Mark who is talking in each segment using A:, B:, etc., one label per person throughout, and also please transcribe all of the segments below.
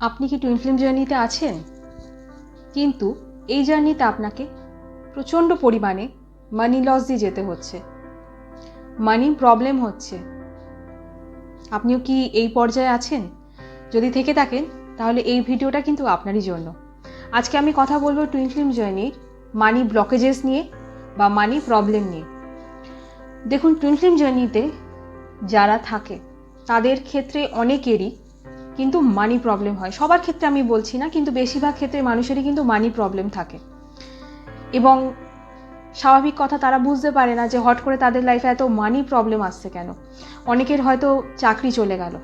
A: আপনি কি twin film জার্নিতে আছেন? কিন্তু এই জার্নিতে আপনাকে প্রচণ্ড পরিমাণে মানি লস দিয়ে যেতে হচ্ছে। মানি প্রবলেম হচ্ছে। আপনিও কি এই পর্যায়ে আছেন? যদি থেকে থাকেন, তাহলে এই ভিডিওটা কিন্তু আপনারই জন্য। আজকে আমি কথা বলব টুইন ফিল্ম জার্নির মানি ব্লকেজেস নিয়ে বা মানি প্রবলেম নিয়ে। দেখুন টুইন ফিল্ম জার্নিতে যারা থাকে, তাদের ক্ষেত্রে অনেকেরই কিন্তু মানি প্রবলেম হয়। সবার ক্ষেত্রে আমি বলছি না, কিন্তু বেশিরভাগ ক্ষেত্রে মানুষেরই কিন্তু মানি প্রবলেম থাকে। এবং স্বাভাবিক কথা, তারা বুঝতে পারে না যে হট করে তাদের লাইফে এত মানি প্রবলেম আসছে কেন। অনেকের হয়তো চাকরি চলে গেল।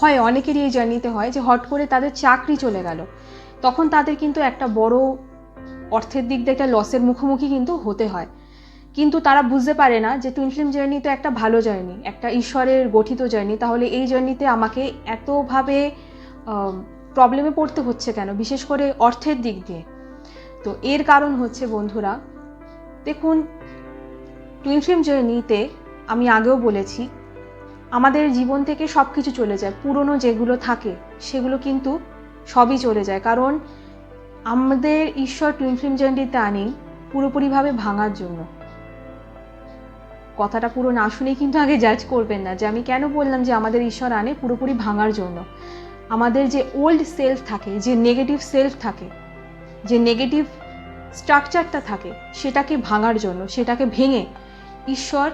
A: হয় অনেকেরই এই জার্নিতে হয় যে হট করে তাদের চাকরি চলে গেল। তখন তাদের কিন্তু একটা বড় অর্থের দিক দিয়ে একটা লসের মুখোমুখি কিন্তু হতে হয়। কিন্তু তারা বুঝতে পারে না যে টুইন ফিল্ম জার্নি তো একটা ভালো জার্নি একটা ঈশ্বরের গঠিত জার্নি তাহলে এই জার্নিতে আমাকে এতভাবে প্রবলেমে পড়তে হচ্ছে কেন? বিশেষ করে অর্থের দিক দিয়ে। তো এর কারণ হচ্ছে বন্ধুরা, দেখুন টুইন ফিল্ম জার্নিতে আমি আগেও বলেছি, আমাদের জীবন থেকে সব কিছু চলে যায়। পুরনো যেগুলো থাকে, সেগুলো কিন্তু সবই চলে যায়। কারণ আমাদের ঈশ্বর টুইন ফিল্ম জার্নিতে আনি পুরোপুরিভাবে ভাঙার জন্য। কথাটা পুরো না শুনেই কিন্তু আগে জাজ করবেন না, যে আমি কেন বললাম যে আমাদের ঈশ্বর আনে পুরোপুরি ভাঙার জন্য। আমাদের যে ওল্ড সেলফ থাকে, যে নেগেটিভ সেলফ থাকে, যে নেগেটিভ স্ট্রাকচারটা থাকে, সেটাকে ভাঙার জন্য, সেটাকে ভেঙে ঈশ্বর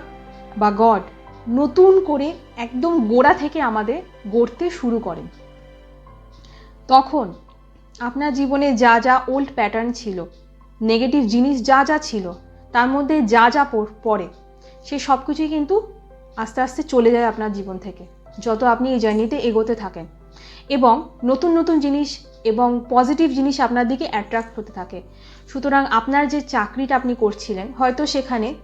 A: বা গড নতুন করে একদম গোড়া থেকে আমাদের গড়তে শুরু করেন। তখন আপনার জীবনে যা যা ওল্ড প্যাটার্ন ছিল নেগেটিভ জিনিস যা যা ছিল, তার মধ্যে যা যা পড়ে সেই সব কিছুই কিন্তু আস্তে আস্তে চলে যায় আপনার জীবন থেকে, যত আপনি এই জার্নিতে এগোতে থাকেন। এবং নতুন নতুন জিনিস এবং পজিটিভ জিনিস আপনার দিকে অ্যাট্রাক্ট হতে থাকে। সুতরাং আপনার যে চাকরিটা আপনি করছিলেন, হয়তো সেখানে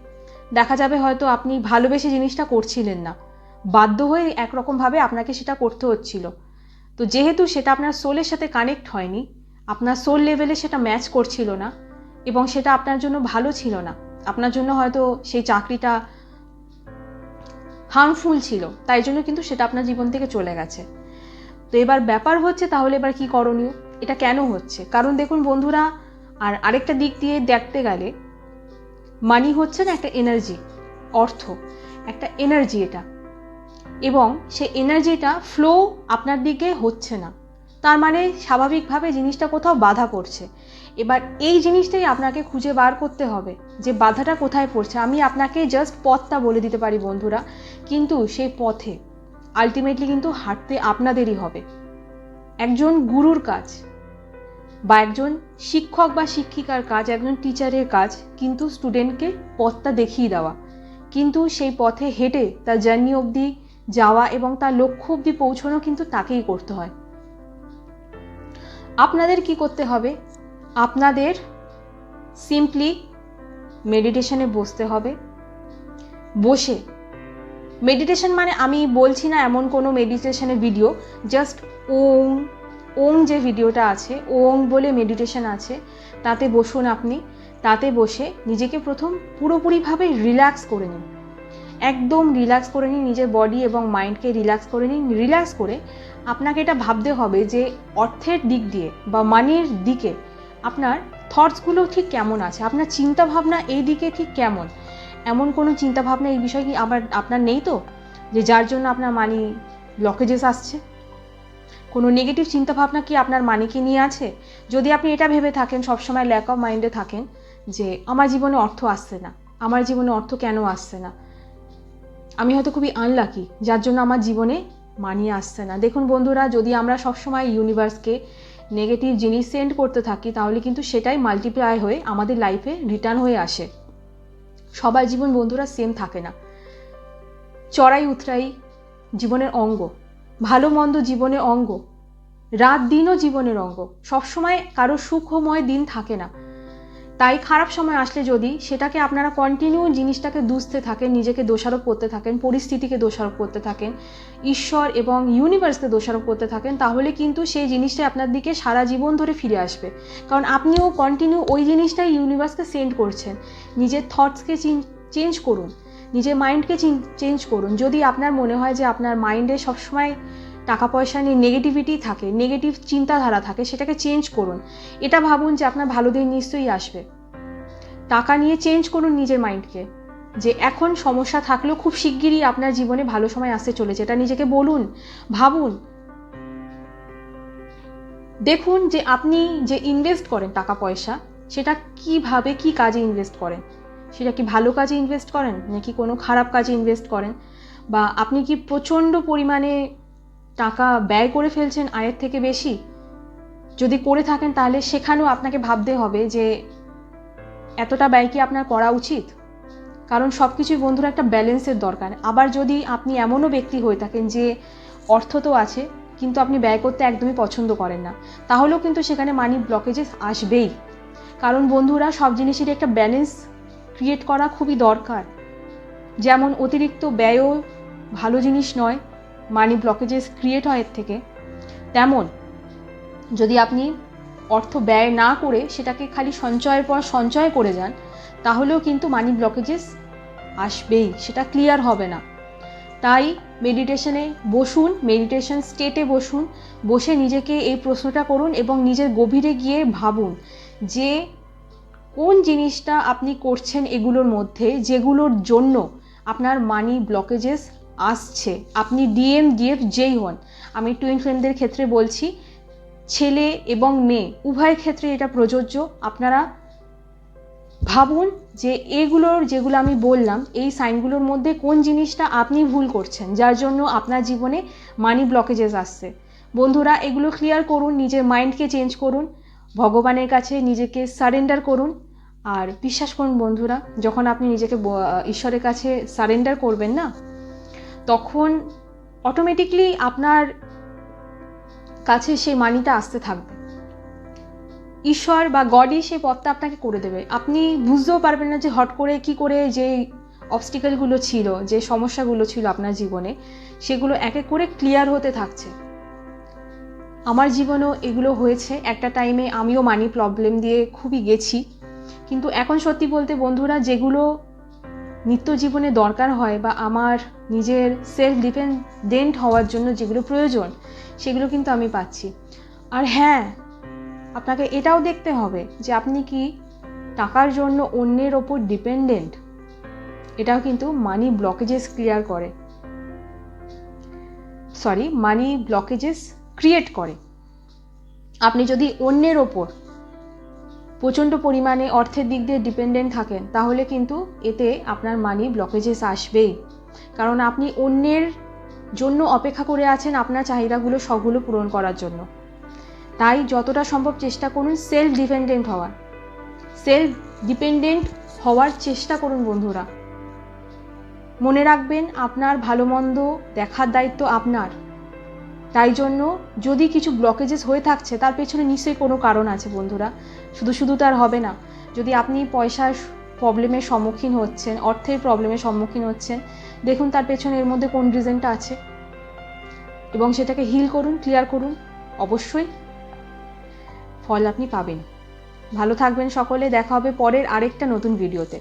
A: দেখা যাবে হয়তো আপনি ভালোবেসে জিনিসটা করছিলেন না। বাধ্য হয়ে একরকমভাবে আপনাকে সেটা করতে হচ্ছিল। তো যেহেতু সেটা আপনার সোলের সাথে কানেক্ট হয়নি, আপনার সোল লেভেলে সেটা ম্যাচ করছিল না এবং সেটা আপনার জন্য ভালো ছিল না আপনার জন্য হয়তো সেই চাকরিটা হার্মফুল ছিল, তাই জন্য কিন্তু সেটা আপনার জীবন থেকে চলে গেছে। তো এবার ব্যাপার হচ্ছে, তাহলে এবার কি করণীয়? এটা কেন হচ্ছে? কারণ দেখুন বন্ধুরা, আর আরেকটা দিক দিয়ে দেখতে গেলে মানি হচ্ছে না একটা এনার্জি অর্থ, একটা এনার্জি এটা। এবং সে এনার্জিটা ফ্লো আপনার দিকে হচ্ছে না। তার মানে স্বাভাবিকভাবে জিনিসটা কোথাও বাধা পড়ছে। এবার এই জিনিসটাই আপনাকে খুঁজে বার করতে হবে যে বাধাটা কোথায় পড়ছে। আমি আপনাকে জাস্ট পথটা বলে দিতে পারি বন্ধুরা, কিন্তু সেই পথে আলটিমেটলি কিন্তু হাঁটতে আপনাদেরই হবে। একজন গুরুর কাজ বা একজন শিক্ষক বা শিক্ষিকার কাজ, একজন টিচারের কাজ কিন্তু স্টুডেন্টকে পথটা দেখিয়ে দেওয়া। কিন্তু সেই পথে হেঁটে তার জার্নি অবধি যাওয়া এবং তার লক্ষ্য অবধি পৌঁছানো কিন্তু তাকেই করতে হয়। আপনাদের কি করতে হবে? আপনাদের সিম্পলি মেডিটেশনে বসতে হবে। বসে। মেডিটেশন মানে আমি বলছি না এমন কোনো মেডিটেশনের ভিডিও জাস্ট ওং ওং যে ভিডিওটা আছে ওং বলে মেডিটেশন আছে, তাতে বসুন আপনি। তাতে বসে নিজেকে প্রথম পুরোপুরিভাবে রিল্যাক্স করে নিন। একদম রিল্যাক্স করে নিন নিজের বডি এবং মাইন্ডকে রিল্যাক্স করে নিন। রিল্যাক্স করে আপনাকে এটা ভাবতে হবে যে অর্থের দিক দিয়ে বা মানির দিকে আপনার থটসগুলো ঠিক কেমন আছে? আপনার চিন্তা ভাবনা এই দিকে ঠিক কেমন? এমন কোনো চিন্তাভাবনা এই বিষয়ে কি আবার আপনার নেই তো? যে যার জন্য আপনার মানি ব্লকেজেস আসছে? কোনো নেগেটিভ চিন্তাভাবনা কি আপনার মানিকে নিয়ে আছে? যদি আপনি এটা ভেবে থাকেন, সবসময় ল্যাক অফ মাইন্ডে থাকেন যে আমার জীবনে অর্থ আসছে না, আমার জীবনে অর্থ কেন আসছে না? আমি হয়তো খুবই আনলাকি যার জন্য আমার জীবনে মানিয়ে আসছে না। দেখুন বন্ধুরা, যদি আমরা সবসময় ইউনিভার্সকে নেগেটিভ জিনিস সেন্ড করতে থাকি, তাহলে কিন্তু সেটাই মাল্টিপ্লাই হয়ে আমাদের লাইফে রিটার্ন হয়ে আসে। সবার জীবন বন্ধুরা সেম থাকে না। চড়াই উতরাই জীবনের অঙ্গ, ভালো মন্দ জীবনের অঙ্গ, রাত দিনও জীবনের অঙ্গ। সবসময় কারও সুখময় দিন থাকে না। তাই খারাপ সময় আসলে যদি সেটাকে আপনারা কন্টিনিউ জিনিসটাকে দুষতে থাকেন, নিজেকে দোষারোপ করতে থাকেন, পরিস্থিতিকে দোষারোপ করতে থাকেন, ঈশ্বর এবং ইউনিভার্সকে দোষারোপ করতে থাকেন, তাহলে কিন্তু সেই জিনিসটা আপনার দিকে সারা জীবন ধরে ফিরে আসবে। কারণ আপনিও কন্টিনিউ ওই জিনিসটাই ইউনিভার্সকে সেন্ড করছেন। নিজের থটসকে চেঞ্জ করুন। নিজের মাইন্ডকে চেঞ্জ করুন। যদি আপনার মনে হয় যে আপনার মাইন্ডে সবসময় টাকা পয়সা নিয়ে নেগেটিভিটি থাকে নেগেটিভ চিন্তাধারা থাকে, সেটাকে চেঞ্জ করুন। এটা ভাবুন যে আপনার ভালো দিন নিশ্চয়ই আসবে। টাকা নিয়ে চেঞ্জ করুন নিজের মাইন্ডকে যে এখন সমস্যা থাকলেও খুব শিগগিরই আপনার জীবনে ভালো সময় আসতে চলেছে, এটা নিজেকে বলুন, ভাবুন। দেখুন যে আপনি যে ইনভেস্ট করেন টাকা পয়সা সেটা কীভাবে কি কাজে ইনভেস্ট করেন? সেটা কি ভালো কাজে ইনভেস্ট করেন, নাকি কোনো খারাপ কাজে ইনভেস্ট করেন? বা আপনি কি প্রচণ্ড পরিমাণে টাকা ব্যয় করে ফেলছেন আয়ের থেকে বেশি? যদি করে থাকেন তাহলে সেখানেও আপনাকে ভাবতে হবে যে এতটা ব্যয় কি আপনার করা উচিত? কারণ সব কিছুই বন্ধুরা একটা ব্যালেন্সের দরকার। আবার যদি আপনি এমনও ব্যক্তি হয়ে থাকেন যে অর্থ তো আছে, কিন্তু আপনি ব্যয় করতে একদমই পছন্দ করেন না, তাহলেও কিন্তু সেখানে মানি ব্লকেজেস আসবেই। কারণ বন্ধুরা সব জিনিসেরই একটা ব্যালেন্স ক্রিয়েট করা খুবই দরকার। যেমন অতিরিক্ত ব্যয়ও ভালো জিনিস নয় মানি ব্লকেজেস ক্রিয়েট হয় এর থেকে, তেমন যদি আপনি অর্থ ব্যয় না করে সেটাকে খালি সঞ্চয়ের পর সঞ্চয় করে যান, তাহলেও কিন্তু মানি ব্লকেজেস আসবেই, সেটা ক্লিয়ার হবে না। তাই মেডিটেশনে বসুন মেডিটেশন স্টেটে বসুন, বসে নিজেকে এই প্রশ্নটা করুন এবং নিজের গভীরে গিয়ে ভাবুন যে কোন জিনিসটা আপনি করছেন এগুলোর মধ্যে, যেগুলোর জন্য আপনার মানি ব্লকেজেস আসছে। আপনি ডিএম ডিএফ যেই হন। আমি টুইন ফ্রেন্ডদের ক্ষেত্রে বলছি, ছেলে এবং মেয়ে, উভয়ের ক্ষেত্রে এটা প্রযোজ্য। আপনারা ভাবুন যে এগুলোর যেগুলো আমি বললাম, এই সাইনগুলোর মধ্যে কোন জিনিসটা আপনি ভুল করছেন, যার জন্য আপনার জীবনে মানি ব্লকেজেস আসছে। বন্ধুরা, এগুলো ক্লিয়ার করুন, নিজের মাইন্ডকে চেঞ্জ করুন, ভগবানের কাছে নিজেকে সারেন্ডার করুন। আর বিশ্বাস করুন বন্ধুরা, যখন আপনি নিজেকে ঈশ্বরের কাছে সারেন্ডার করবেন না তখন অটোমেটিকলি আপনার কাছে সেই মানিটা আসতে থাকবে। ঈশ্বর বা গডই সেই পথটা আপনাকে করে দেবে। আপনি বুঝতেও পারবেন না যে হট করে কি করে যে অবস্টিকেলগুলো ছিল, যে সমস্যাগুলো ছিল আপনার জীবনে, সেগুলো এক এক করে ক্লিয়ার হতে থাকছে। আমার জীবনেও এগুলো হয়েছে। একটা টাইমে আমিও মানি প্রবলেম দিয়ে খুবই গেছি। কিন্তু এখন সত্যি বলতে বন্ধুরা, যেগুলো নিত্য জীবনে দরকার হয় বা আমার নিজের সেলফ ডিপেন্ডেন্ট হওয়ার জন্য যেগুলো প্রয়োজন, সেগুলো কিন্তু আমি পাচ্ছি। আর হ্যাঁ আপনাকে এটাও দেখতে হবে যে আপনি কি টাকার জন্য অন্যের ওপর ডিপেন্ডেন্ট এটাও কিন্তু মানি ব্লকেজেস ক্লিয়ার করে। সরি মানি ব্লকেজেস ক্রিয়েট করে। আপনি যদি অন্যের ওপর প্রচণ্ড পরিমাণে অর্থের দিক দিয়ে ডিপেন্ডেন্ট থাকেন, তাহলে কিন্তু এতে আপনার মানি ব্লকেজেস আসবেই। কারণ আপনি অন্যের জন্য অপেক্ষা করে আছেন আপনার চাহিদাগুলো সবগুলো পূরণ করার জন্য। তাই যতটা সম্ভব চেষ্টা করুন সেলফ ডিপেন্ডেন্ট হওয়ার। সেলফ ডিপেন্ডেন্ট হওয়ার চেষ্টা করুন বন্ধুরা। মনে রাখবেন, আপনার ভালো মন্দ দেখার দায়িত্ব আপনার। তাই জন্য যদি কিছু ব্লকেজেস হয়ে থাকছে, তার পেছনে নিশ্চয়ই কোনো কারণ আছে বন্ধুরা। শুধু শুধু তার হবে না। যদি আপনি পয়সার প্রবলেমের সম্মুখীন হচ্ছেন, অর্থের প্রবলেমের সম্মুখীন হচ্ছেন, দেখুন তার পেছনে এর মধ্যে কোন রিজনটা আছে। এবং সেটাকে হিল করুন ক্লিয়ার করুন, অবশ্যই ফল আপনি পাবেন। ভালো থাকবেন সকলে, দেখা হবে পরের আরেকটা নতুন ভিডিওতে